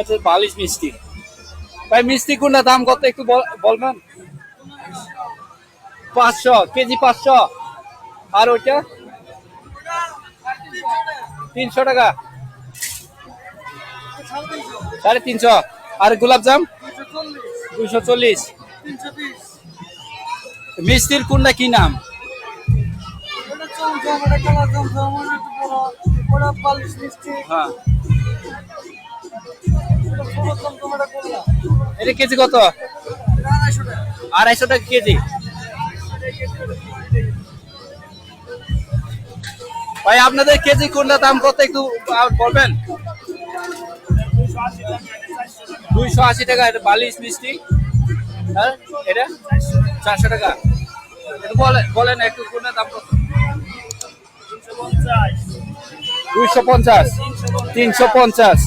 আচ্ছা বালিশ মিষ্টি। ভাই মিষ্টি কোনটা দাম কত একটু বল- বলবেন? পাঁচশো কেজি পাঁচশো। আর ওইটা? তিনশো টাকা। সাড়ে তিনশো। আর গোলাপ জাম? দুশো চল্লিশ। মিষ্টির কোনটা কি নাম? হ্যাঁ। এটা কেজি কত? আড়াইশো টাকা কেজি। ভাই, আপনাদের কেজি কোনটা দাম কত একটু বলবেন? দুইশো আশি টাকা, এটা বালিশ মিষ্টি। হ্যাঁ এটা? চারশো টাকা। বলেন বলেন একটু কোনটা দাম কত? দুইশো পঞ্চাশ। তিনশো পঞ্চাশ।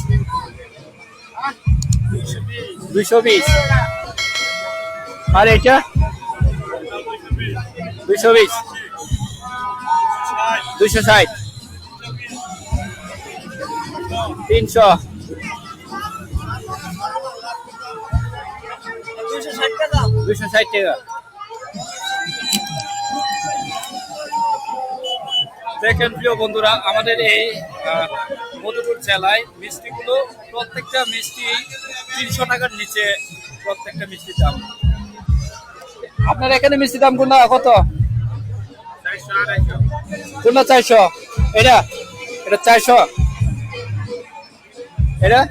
দুইশো বিশ। আর এটা? দুইশো বিশ। দুইশো ষাট। তিনশো। দুইশো ষাট টাকা। দেখেন প্রিয় বন্ধুরা, আমাদের এই মধুপুর জেলায় মিষ্টিগুলো প্রত্যেকটা মিষ্টি তিনশো টাকার নিচে প্রত্যেকটা মিষ্টির দাম। আপনার এখানে মিষ্টির দাম কোনটা কত? কোনটা চারশো। এটা? এটা চারশো? এটা?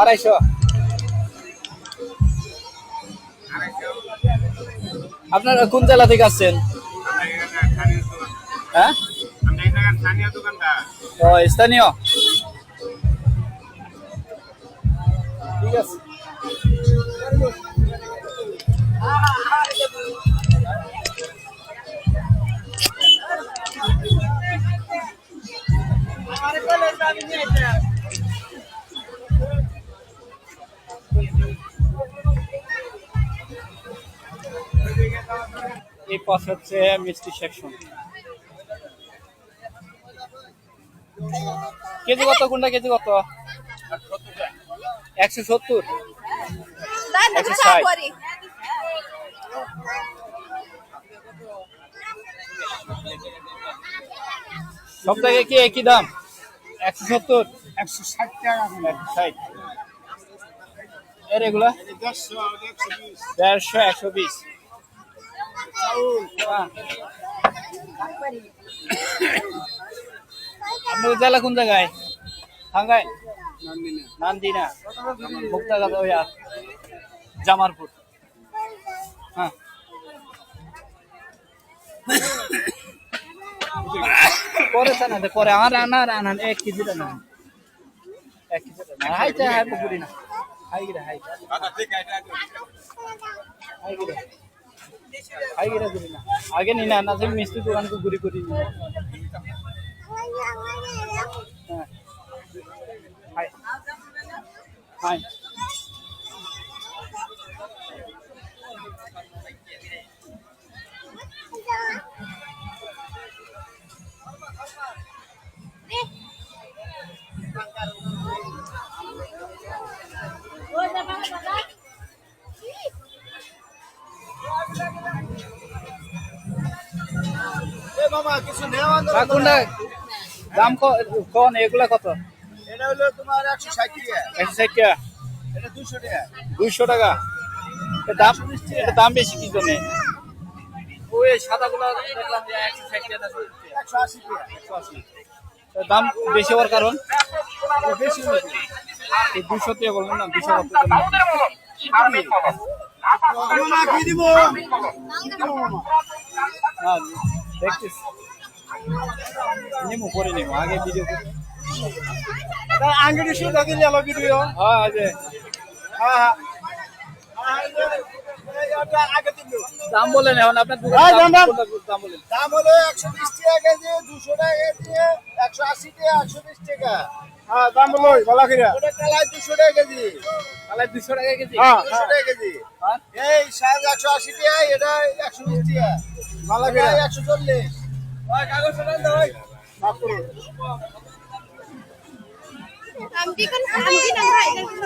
আড়াইশো। আপনারা কোন জেলা থেকে আসছেন? হ্যাঁ? ও স্থানীয়। ঠিক আছে। এই পাশে হচ্ছে মিষ্টি সেকশন। কেজি কত কোনটা কেজি কত? একশো সত্তর। একশো ষাট। সব জায়গায় কি একই দাম? একশো সত্তর। একশো ষাট টাকা একশো ষাট। এর এগুলা? দেড়শো একশো বিশ। আপনাদের জেলা কোন জায়গায়? টাঙ্গাইল? নান্দিনা। মুক্তাগাদ ওয়া জামারপুর হ্যাঁ। পরে না পরে আর আনার আনান এক কেজি না। এক কেজি না। হাই চা হাই পুকুরি না। হাই গিরা হাই। হাই গিরা। হাই গিরা না। আগে নি না না মিষ্টি দোকান কো ঘুরি ঘুরি নি হ্যাঁ হাই কাকুন্ডা দাম ক- কোন এগুলা কত? এটা হলো তোমার একশো ষাট টাকা। একশো ষাট টাকা? এটা টাকা। টাকা? এর দাম এর দাম বেশি কি জন্য? ওই সাদা গুলা দেখলাম যে একশো ষাট টাকা একশো আশি টাকা। একশো আশি এর দাম বেশি হওয়ার কারণ? বেশি এই দুশো টাকা বললাম না দুশো কত মামা কি দিব? হ্যাঁ দেখতেছি। নিমু করে নিমু আগে ভিডিও আলো ভিডিও। হ্যাঁ আগে হ্যাঁ হ্যাঁ। আগে দিল দাম বলেন এখন আপনার হ্যাঁ, দাম। বলেন? দাম হলো একশো বিশ টাকা কেজি দুশো টাকা কেজি একশো আশি টাকা একশো বিশ টাকা। হ্যাঁ দাম বলো ভালো করে। ওটা কালাই দুশো টাকা কেজি। তাহলে দুশো টাকা কেজি? হ্যাঁ দুশো টাকা কেজি? হ্যাঁ। এই সাইজ একশো আশি টাকা এটা একশো বিশ টাকা। ভালো করে। একশো চল্লিশ। কাগজ মাফ করুন। আমেরিকান ফ্যামিলি নামটা এটার জন্য।